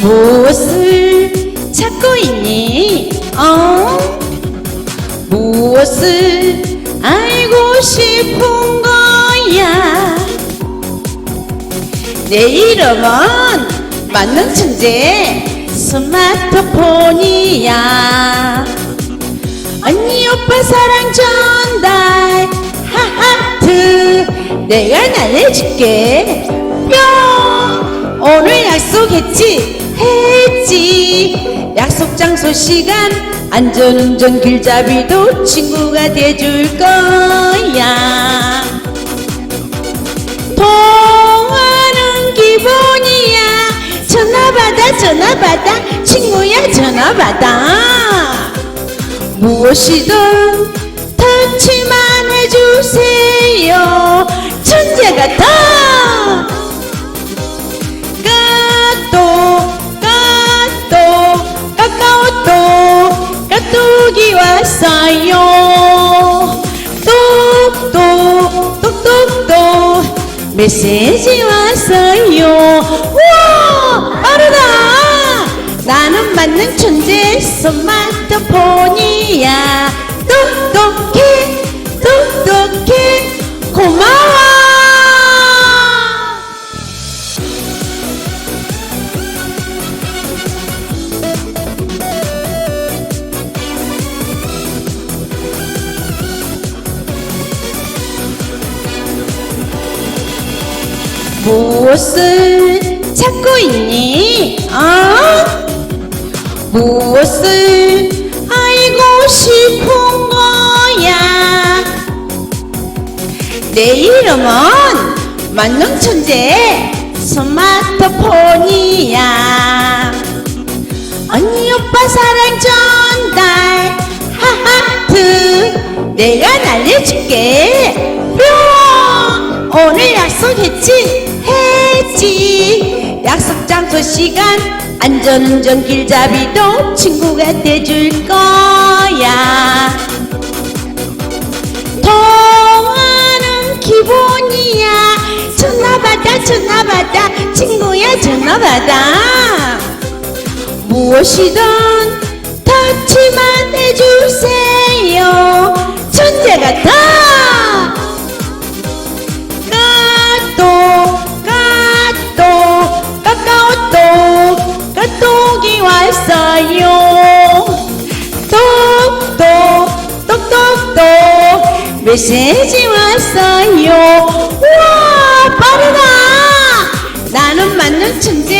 무엇을 찾고 있니? 어? 무엇을 알고 싶은 거야? 내 이름은 만능 천재 스마트폰이야. 언니 오빠 사랑 전달 하하트 내가 날려줄게 뿅 오늘 약속했지 했지. 약속 장소 시간 안전운전 길잡이도 친구가 돼줄 거야. 통화는 기본이야. 전화 받아 전화 받아. 친구야 전화 받아. 무엇이든 터 왔어요. 똑똑 똑똑똑 메시지 왔어요. 우와 빠르다. 나는 맞는 천재. 스마트폰 무엇을 찾고 있니? 어? 무엇을 알고 싶은 거야? 내 이름은 만능천재 스마트폰이야. 언니 오빠 사랑 전달 하하트 내가 날려줄게 뿅 오늘 약속했지 했지. 약속 장소 시간 안전운전 길잡이도 친구가 돼줄 거야. 통화는 기본이야. 전화 받아 전화 받아. 친구야 전화 받아. 무엇이든 터치만 해주세요 메시지 왔어요. 우와 빠르다. 나는 맞는 천재